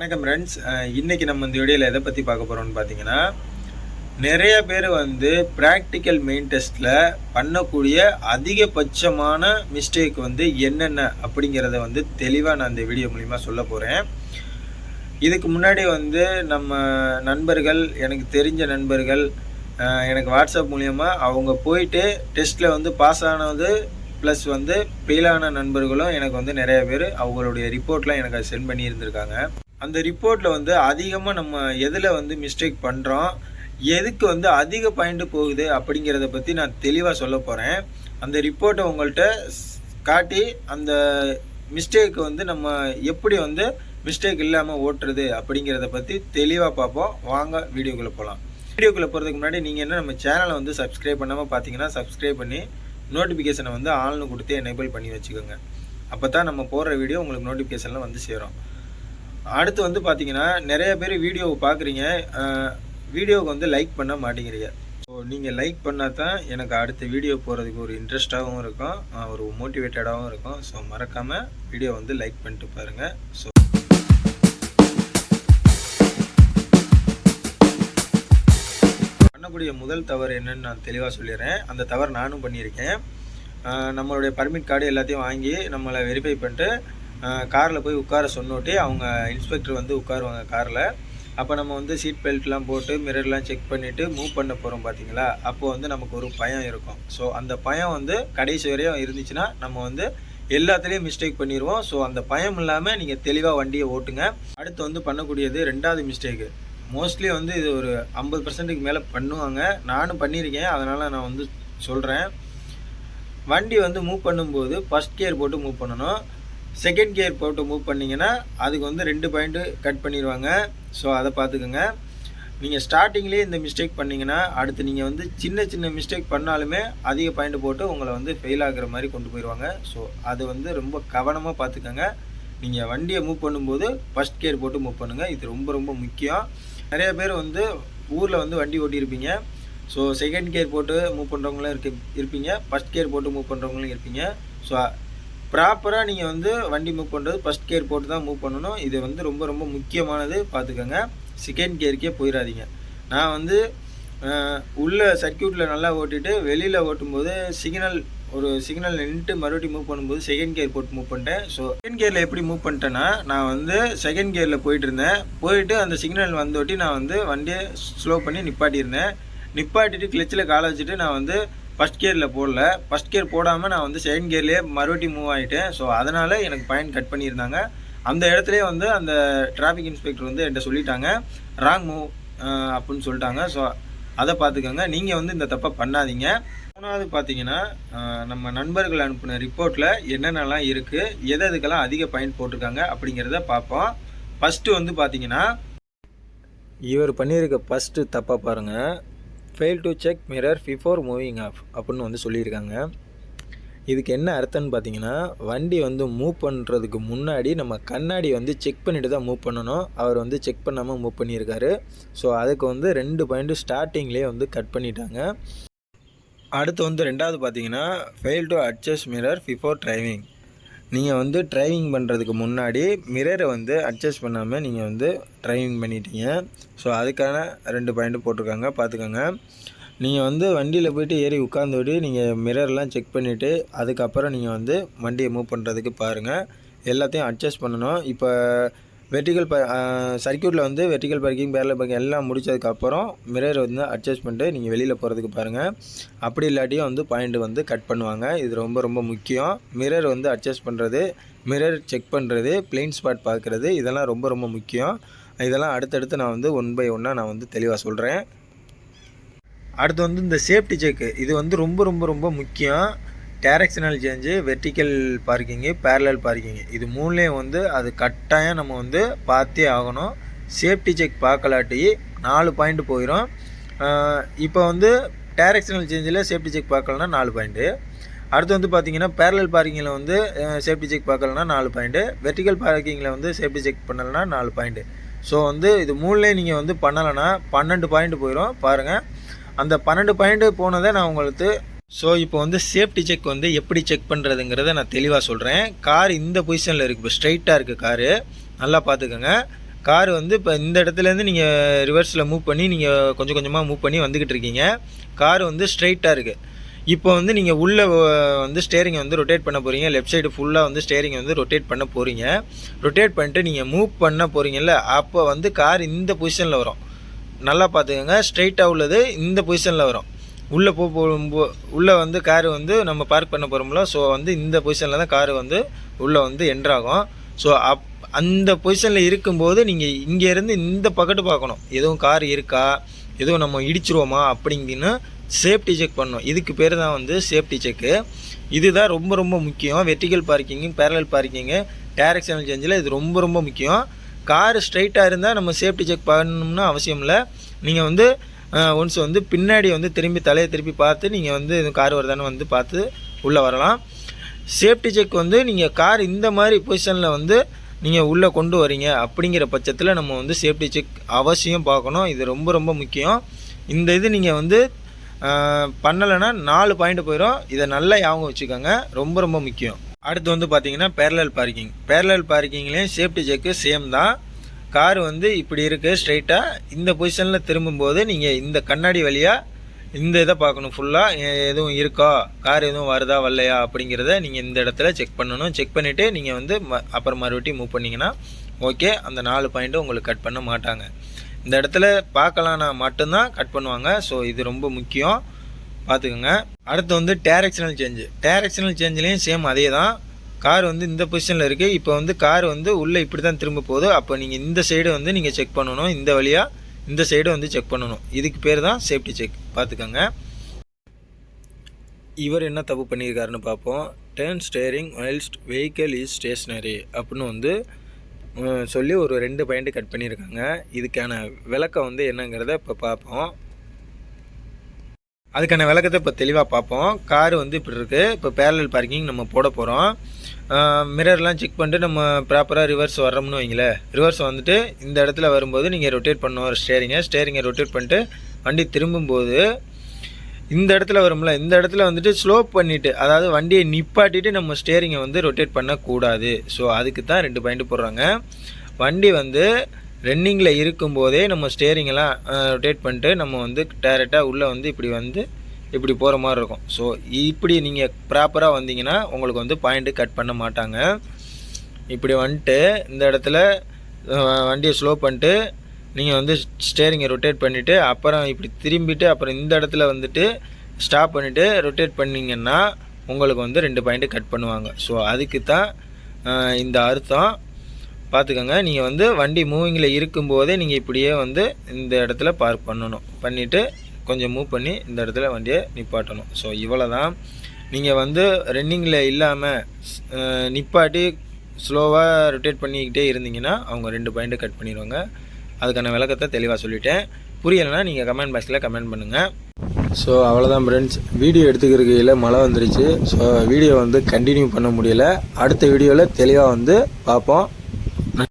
வணக்கம் ஃப்ரெண்ட்ஸ் இன்றைக்கி நம்ம இந்த வீடியோவில் எதை பற்றி பார்க்க போகிறோம்னு பார்த்தீங்கன்னா நிறைய பேர் வந்து ப்ராக்டிக்கல் மெயின் டெஸ்ட்டில் பண்ணக்கூடிய அதிகபட்சமான மிஸ்டேக் வந்து என்னென்ன அப்படிங்கிறத வந்து தெளிவாக நான் இந்த வீடியோ மூலிமா சொல்ல போகிறேன் இதுக்கு முன்னாடி வந்து நம்ம நண்பர்கள் எனக்கு தெரிஞ்ச நண்பர்கள் எனக்கு வாட்ஸ்அப் மூலிமா அவங்க போயிட்டு டெஸ்ட்டில் வந்து பாஸ் ஆனது ப்ளஸ் வந்து ஃபெயிலான நண்பர்களும் எனக்கு வந்து நிறைய பேர் அவங்களுடைய ரிப்போர்ட்லாம் எனக்கு சென்ட் பண்ணியிருந்திருக்காங்க. அந்த ரிப்போர்ட்டில் வந்து அதிகமாக நம்ம எதில் வந்து மிஸ்டேக் பண்ணுறோம் எதுக்கு வந்து அதிக பாயிண்ட் போகுது அப்படிங்கிறத பற்றி நான் தெளிவாக சொல்ல போகிறேன் அந்த ரிப்போர்ட்டை உங்கள்கிட்ட காட்டி அந்த மிஸ்டேக்கு வந்து நம்ம எப்படி வந்து மிஸ்டேக் இல்லாமல் ஓட்டுறது அப்படிங்கிறத பற்றி தெளிவாக பார்ப்போம். வாங்க வீடியோக்குள்ளே போகலாம் வீடியோக்குள்ளே போகிறதுக்கு முன்னாடி நீங்கள் என்ன நம்ம சேனலை வந்து சப்ஸ்கிரைப் பண்ணாமல் பார்த்தீங்கன்னா சப்ஸ்கிரைப் பண்ணி நோட்டிஃபிகேஷனை வந்து ஆன்லைன் கொடுத்து எனேபிள் பண்ணி வச்சுக்கோங்க. அப்போ தான் நம்ம போடுற வீடியோ உங்களுக்கு நோட்டிஃபிகேஷனில் வந்து சேரும். அடுத்து வந்து பார்த்தீங்கன்னா நிறைய பேர் வீடியோவை பார்க்குறீங்க வீடியோவுக்கு வந்து லைக் பண்ண மாட்டேங்கிறீங்க. ஸோ நீங்கள் லைக் பண்ணால் தான் எனக்கு அடுத்த வீடியோ போகிறதுக்கு ஒரு இன்ட்ரெஸ்ட்டாகவும் இருக்கும். ஒரு மோட்டிவேட்டடாகவும் இருக்கும். ஸோ மறக்காமல் வீடியோ வந்து லைக் பண்ணிட்டு பாருங்கள் ஸோ பண்ணக்கூடிய முதல் தவறு என்னன்னு நான் தெளிவாக சொல்லிடுறேன். அந்த தவறு நானும் பண்ணியிருக்கேன். நம்மளுடைய பர்மிட் கார்டு எல்லாத்தையும் வாங்கி நம்மளை வெரிஃபை பண்ணிட்டு காரில் போய் உட்கார சொன்னோட்டி அவங்க இன்ஸ்பெக்டர் வந்து உட்காருவாங்க காரில். அப்போ நம்ம வந்து சீட் பெல்ட்லாம் போட்டு மிரர்லாம் செக் பண்ணிவிட்டு மூவ் பண்ண போகிறோம் பார்த்தீங்களா அப்போ வந்து நமக்கு ஒரு பயம் இருக்கும். ஸோ அந்த பயம் வந்து கடைசி வரையும் இருந்துச்சுன்னா நம்ம வந்து எல்லாத்துலேயும் மிஸ்டேக் பண்ணிடுவோம் ஸோ அந்த பயம் இல்லாமல் நீங்கள் தெளிவாக வண்டியை ஓட்டுங்க. அடுத்து வந்து பண்ணக்கூடியது ரெண்டாவது மிஸ்டேக்கு மோஸ்ட்லி வந்து இது ஒரு ஐம்பது பர்சன்ட்டுக்கு மேலே பண்ணுவாங்க. நானும் பண்ணியிருக்கேன் அதனால் நான் வந்து சொல்கிறேன் வண்டி வந்து மூவ் பண்ணும்போது ஃபஸ்ட் கியர் போட்டு மூவ் பண்ணணும். செகண்ட் கியர் போட்டு மூவ் பண்ணிங்கன்னா அதுக்கு வந்து ரெண்டு பாயிண்ட்டு கட் பண்ணிடுவாங்க ஸோ அதை பார்த்துக்கோங்க. நீங்கள் ஸ்டார்டிங்லேயே இந்த மிஸ்டேக் பண்ணிங்கன்னா அடுத்து நீங்கள் வந்து சின்ன சின்ன மிஸ்டேக் பண்ணாலுமே அதிக பாயிண்ட் போட்டு உங்களை வந்து ஃபெயில் ஆகுற மாதிரி கொண்டு போயிடுவாங்க ஸோ அது வந்து ரொம்ப கவனமாக பார்த்துக்கோங்க. நீங்கள் வண்டியை மூவ் பண்ணும்போது ஃபஸ்ட் கியர் போட்டு மூவ் பண்ணுங்கள் இது ரொம்ப ரொம்ப முக்கியம். நிறைய பேர் வந்து ஊரில் வந்து வண்டி ஓட்டியிருப்பீங்க. ஸோ செகண்ட் கியர் போட்டு மூவ் பண்ணுறவங்களும் இருக்கு இருப்பீங்க. ஃபஸ்ட் கியர் போட்டு மூவ் பண்ணுறவங்களும் இருப்பீங்க. ஸோ ப்ராப்பராக நீங்கள் வந்து வண்டி மூவ் பண்ணுறது ஃபஸ்ட் கியர் போட்டு தான் மூவ் பண்ணணும். இது வந்து ரொம்ப ரொம்ப முக்கியமானது. பார்த்துக்கோங்க. செகண்ட் கியருக்கே போயிடாதீங்க. நான் வந்து உள்ள சர்க்கியூட்டில் நல்லா ஓட்டிட்டு வெளியில் ஓட்டும்போது சிக்னல் ஒரு சிக்னல் நின்றுட்டு மறுபடியும் மூவ் பண்ணும்போது செகண்ட் கியர் போட்டு மூவ் பண்ணிட்டேன். ஸோ செகண்ட் கியரில் எப்படி மூவ் பண்ணிட்டேன்னா நான் வந்து செகண்ட் கியரில் போயிட்டு இருந்தேன். போயிட்டு அந்த சிக்னல் வந்தோட்டி நான் வந்து வண்டியை ஸ்லோ பண்ணி நிப்பாட்டியிருந்தேன். நிப்பாட்டிட்டு கிளச்சில் காலை வச்சுட்டு நான் வந்து ஃபஸ்ட் கியரில் போடல. ஃபஸ்ட் கியர் போடாமல் நான் வந்து செகண்ட் கியர்லேயே மறுபடியும் மூவ் ஆகிட்டேன் ஸோ அதனால் எனக்கு பாயிண்ட் கட் பண்ணியிருந்தாங்க. அந்த இடத்துலேயே வந்து அந்த டிராஃபிக் இன்ஸ்பெக்டர் வந்து என்கிட்ட சொல்லிட்டாங்க. ராங் மூவ் அப்படின்னு சொல்லிட்டாங்க. ஸோ அதை பார்த்துக்கோங்க நீங்கள் வந்து இந்த தப்பை பண்ணாதீங்க. மூணாவது பார்த்தீங்கன்னா நம்ம நண்பர்கள் அனுப்பின ரிப்போர்ட்டில் என்னென்னலாம் இருக்குது எது எதுக்கெல்லாம் அதிக பாயிண்ட் போட்டிருக்காங்க அப்படிங்கிறத பார்ப்போம் ஃபஸ்ட்டு வந்து பார்த்தீங்கன்னா இவர் பண்ணியிருக்க ஃபஸ்ட்டு தப்பாக பாருங்கள் fail to check mirror before moving off அப்படின்னு வந்து சொல்லியிருக்காங்க. இதுக்கு என்ன அர்த்தம்னு பார்த்தீங்கன்னா வண்டி வந்து மூவ் பண்ணுறதுக்கு முன்னாடி நம்ம கண்ணாடி வந்து செக் பண்ணிவிட்டு தான் மூவ் பண்ணணும். அவர் வந்து செக் பண்ணாமல் மூவ் பண்ணியிருக்காரு. ஸோ அதுக்கு வந்து ரெண்டு பாயிண்ட்டு ஸ்டார்டிங்லேயே வந்து கட் பண்ணிட்டாங்க. அடுத்து வந்து ரெண்டாவது பார்த்தீங்கன்னா fail to adjust mirror before driving நீங்கள் வந்து டிரைவிங் பண்ணுறதுக்கு முன்னாடி மிரரை வந்து அட்ஜஸ்ட் பண்ணாமல் நீங்கள் வந்து டிரைவிங் பண்ணிட்டீங்க. ஸோ அதுக்கான ரெண்டு பாயிண்ட்டு போட்டிருக்காங்க. பார்த்துக்கோங்க நீங்கள் வந்து வண்டியில் போயிட்டு ஏறி உட்காந்துட்டு நீங்கள் மிரர்லாம் செக் பண்ணிவிட்டு அதுக்கப்புறம் நீங்கள் வந்து வண்டியை மூவ் பண்ணுறதுக்கு பாருங்கள் எல்லாத்தையும் அட்ஜஸ்ட் பண்ணணும். இப்போ வெர்டிகல் ப சர்க்கியூட்டில் வந்து வெர்டிகல் பார்க்கிங் பேரல் பார்க்கிங் எல்லாம் முடிச்சதுக்கப்புறம் மிரர் வந்து அட்ஜஸ்ட் பண்ணிட்டு நீங்கள் வெளியில் போகிறதுக்கு பாருங்கள் அப்படி இல்லாட்டியும் வந்து பாயிண்ட் வந்து கட் பண்ணுவாங்க. இது ரொம்ப ரொம்ப முக்கியம். மிரர் வந்து அட்ஜஸ்ட் பண்ணுறது மிரர் செக் பண்ணுறது பிளெயின் ஸ்பாட் பார்க்குறது இதெல்லாம் ரொம்ப ரொம்ப முக்கியம். இதெல்லாம் அடுத்தடுத்து நான் வந்து ஒன் பை ஒன்னாக நான் வந்து தெளிவாக சொல்கிறேன் அடுத்து வந்து இந்த சேஃப்டி செக்கு. இது வந்து ரொம்ப ரொம்ப ரொம்ப முக்கியம். Directional change vertical parking parallel parking இது மூணுலேயும் வந்து அது கட்டாயம் நம்ம வந்து பார்த்தே ஆகணும். சேஃப்டி செக் பார்க்கலாட்டி நாலு பாயிண்ட் போயிடும் இப்போ வந்து டேரக்ஷனல் சேஞ்சில் சேஃப்டி செக் பார்க்கலனா நாலு பாயிண்ட்டு அடுத்து வந்து பார்த்தீங்கன்னா பேரலல் பார்க்கிங்கில் வந்து சேஃப்டி செக் பார்க்கலனா நாலு பாயிண்ட்டு வெர்டிக்கல் பார்க்கிங்கில் வந்து சேஃப்டி செக் பண்ணலைன்னா நாலு பாயிண்ட்டு ஸோ வந்து இது மூணுலேயும் நீங்கள் வந்து பண்ணலைன்னா பன்னெண்டு பாயிண்ட் போயிடும் பாருங்கள் அந்த பன்னெண்டு பாயிண்ட் போனதை நான் உங்களுக்கு ஸோ இப்போ வந்து சேஃப்டி செக் வந்து எப்படி செக் பண்ணுறதுங்கிறத நான் தெளிவாக சொல்கிறேன் கார் இந்த பொசிஷனில் இருக்குது இப்போ ஸ்ட்ரைட்டாக இருக்குது காரு நல்லா பார்த்துக்கோங்க. கார் வந்து இப்போ இந்த இடத்துலேருந்து நீங்கள் ரிவர்ஸில் மூவ் பண்ணி நீங்கள் கொஞ்சம் கொஞ்சமாக மூவ் பண்ணி வந்துக்கிட்டு இருக்கீங்க. கார் வந்து ஸ்ட்ரைட்டாக இருக்குது இப்போ வந்து நீங்கள் உள்ளே வந்து ஸ்டேரிங்கை வந்து ரொட்டேட் பண்ண போகிறீங்க லெஃப்ட் சைடு ஃபுல்லாக வந்து ஸ்டேரிங்கை வந்து ரொட்டேட் பண்ண போகிறீங்க ரொட்டேட் பண்ணிட்டு நீங்கள் மூவ் பண்ண போகிறீங்கல்ல அப்போ வந்து கார் இந்த பொசிஷனில் வரும். நல்லா பார்த்துக்கோங்க. ஸ்ட்ரைட்டாக உள்ளது இந்த பொசிஷனில் வரும். உள்ளே போ உள்ளே வந்து காரு வந்து நம்ம பார்க் பண்ண போகிறோம்ல ஸோ வந்து இந்த பொசிஷனில் தான் காரு வந்து உள்ளே வந்து என்ட்ராகும் ஸோ அப் அந்த பொசிஷனில் இருக்கும்போது நீங்கள் இங்கேருந்து இந்த பக்கத்து பார்க்கணும். எதுவும் கார் இருக்கா? எதுவும் நம்ம இடிச்சிருவோமா? அப்படிங்கன்னு சேஃப்டி செக் பண்ணணும். இதுக்கு பேர் தான் வந்து சேஃப்டி செக்கு இதுதான் ரொம்ப ரொம்ப முக்கியம். Vertical parking parallel parking directional சேஞ்சில் இது ரொம்ப ரொம்ப முக்கியம். கார் ஸ்ட்ரைட்டாக இருந்தால் நம்ம சேஃப்டி செக் பண்ணணும்னு அவசியம் இல்லை. நீங்கள் வந்து ஒன்ஸ் வந்து பின்னாடி வந்து திரும்பி தலையை திருப்பி பார்த்து நீங்கள் வந்து கார் வருதான்னு வந்து பார்த்து உள்ளே வரலாம். சேஃப்டி செக் வந்து நீங்கள் கார் இந்த மாதிரி பொசிஷனில் வந்து நீங்கள் உள்ளே கொண்டு வரீங்க. அப்படிங்கிற பட்சத்தில் நம்ம வந்து சேஃப்டி செக் அவசியம் பார்க்கணும். இது ரொம்ப ரொம்ப முக்கியம். இந்த இது நீங்கள் வந்து பண்ணலைன்னா நாலு பாயிண்ட் போயிடும் இதை நல்லா ஞாபகம் வச்சுக்கோங்க. ரொம்ப ரொம்ப முக்கியம். அடுத்து வந்து பார்த்தீங்கன்னா பேரலல் பார்க்கிங் பேரலல் பார்க்கிங்லேயும் சேஃப்டி செக்கு சேம் தான். கார் வந்து இப்படி இருக்குது ஸ்ட்ரைட்டாக இந்த பொசிஷனில் திரும்பும்போது நீங்கள் இந்த கண்ணாடி வழியாக இந்த இதை பார்க்கணும். ஃபுல்லாக எதுவும் இருக்கா? கார் எதுவும் வருதா வரலையா? அப்படிங்கிறத நீங்கள் இந்த இடத்துல செக் பண்ணணும். செக் பண்ணிவிட்டு நீங்கள் வந்து ம அப்புறம் மறுபடியும் மூவ் பண்ணிங்கன்னா ஓகே அந்த நாலு பாயிண்ட்டும் உங்களுக்கு கட் பண்ண மாட்டாங்க. இந்த இடத்துல பார்க்கலான்னா மட்டும்தான் கட் பண்ணுவாங்க. ஸோ இது ரொம்ப முக்கியம். பார்த்துக்கோங்க. அடுத்து வந்து டேரக்ஷனல் சேஞ்சு டேரக்ஷனல் சேஞ்சிலையும் சேம் அதே தான் கார் வந்து இந்த பொசிஷனில் இருக்குது இப்போ வந்து கார் வந்து உள்ளே இப்படி தான் திரும்ப போகுது. அப்போ நீங்கள் இந்த சைடு வந்து நீங்கள் செக் பண்ணணும். இந்த வழியாக இந்த சைடு வந்து செக் பண்ணணும். இதுக்கு பேர் தான் சேஃப்டி செக் பார்த்துக்கோங்க இவர் என்ன தப்பு பண்ணியிருக்காருன்னு பார்ப்போம். Turn steering whilst vehicle is stationary அப்படின்னு வந்து சொல்லி ஒரு ரெண்டு பாயிண்ட் கட் பண்ணியிருக்காங்க. இதுக்கான விளக்கம் வந்து என்னங்கிறத இப்போ பார்ப்போம். அதுக்கான விளக்கத்தை இப்போ தெளிவாக பார்ப்போம். கார் வந்து இப்படி இருக்குது இப்போ பேரலல் பார்க்கிங் நம்ம போட போகிறோம் மிரர்லாம் செக் பண்ணிட்டு நம்ம ப்ராப்பராக ரிவர்ஸ் வர்றோம்னு வைங்களேன் ரிவர்ஸ் வந்துட்டு இந்த இடத்துல வரும்போது நீங்கள் ரொட்டேட் பண்ணுவோம் ஸ்டேரிங்கை ஸ்டேரிங்கை ரொட்டேட் பண்ணிட்டு வண்டி திரும்பும்போது இந்த இடத்துல வரும்ல இந்த இடத்துல வந்துட்டு ஸ்லோப் பண்ணிவிட்டு அதாவது வண்டியை நிப்பாட்டிட்டு நம்ம ஸ்டேரிங்கை வந்து ரொட்டேட் பண்ணக்கூடாது. ஸோ அதுக்கு தான் ரெண்டு பாயிண்ட் போடுறாங்க. வண்டி வந்து ரன்னிங்கில் இருக்கும்போதே நம்ம ஸ்டேரிங்கெல்லாம் ரொட்டேட் பண்ணிட்டு நம்ம வந்து டேரெக்டாக உள்ளே வந்து இப்படி வந்து இப்படி போகிற மாதிரி இருக்கும். ஸோ இப்படி நீங்கள் ப்ராப்பராக வந்தீங்கன்னா உங்களுக்கு வந்து பாயிண்ட்டு கட் பண்ண மாட்டாங்க. இப்படி வந்துட்டு இந்த இடத்துல வண்டியை ஸ்லோ பண்ணிட்டு நீங்கள் வந்து ஸ்டேரிங்கை ரொட்டேட் பண்ணிவிட்டு அப்புறம் இப்படி திரும்பிட்டு அப்புறம் இந்த இடத்துல வந்துட்டு ஸ்டாப் பண்ணிவிட்டு ரொட்டேட் பண்ணிங்கன்னா உங்களுக்கு வந்து ரெண்டு பாயிண்ட்டு கட் பண்ணுவாங்க. ஸோ அதுக்கு தான் இந்த அர்த்தம். பார்த்துக்கோங்க நீங்கள் வந்து வண்டி மூவிங்கில் இருக்கும்போதே நீங்கள் இப்படியே வந்து இந்த இடத்துல பார்க் பண்ணணும். பண்ணிவிட்டு கொஞ்சம் மூவ் பண்ணி இந்த இடத்துல வண்டியை நிப்பாட்டணும். ஸோ இவ்வளோ தான் நீங்கள் வந்து ரன்னிங்கில் இல்லாமல் நிப்பாட்டி ஸ்லோவாக ரொட்டேட் பண்ணிக்கிட்டே இருந்தீங்கன்னா அவங்க ரெண்டு பாயிண்ட்டு கட் பண்ணிடுவாங்க. அதுக்கான விளக்கத்தை தெளிவாக சொல்லிட்டேன். புரியலைன்னா நீங்கள் கமெண்ட் பாக்ஸில் கமெண்ட் பண்ணுங்கள் ஸோ அவ்வளோதான் ஃப்ரெண்ட்ஸ் வீடியோ எடுத்துக்கிறக்கையில் மழை வந்துருச்சு. ஸோ வீடியோ வந்து கண்டினியூ பண்ண முடியல. அடுத்த வீடியோவில் தெளிவாக வந்து பார்ப்போம்.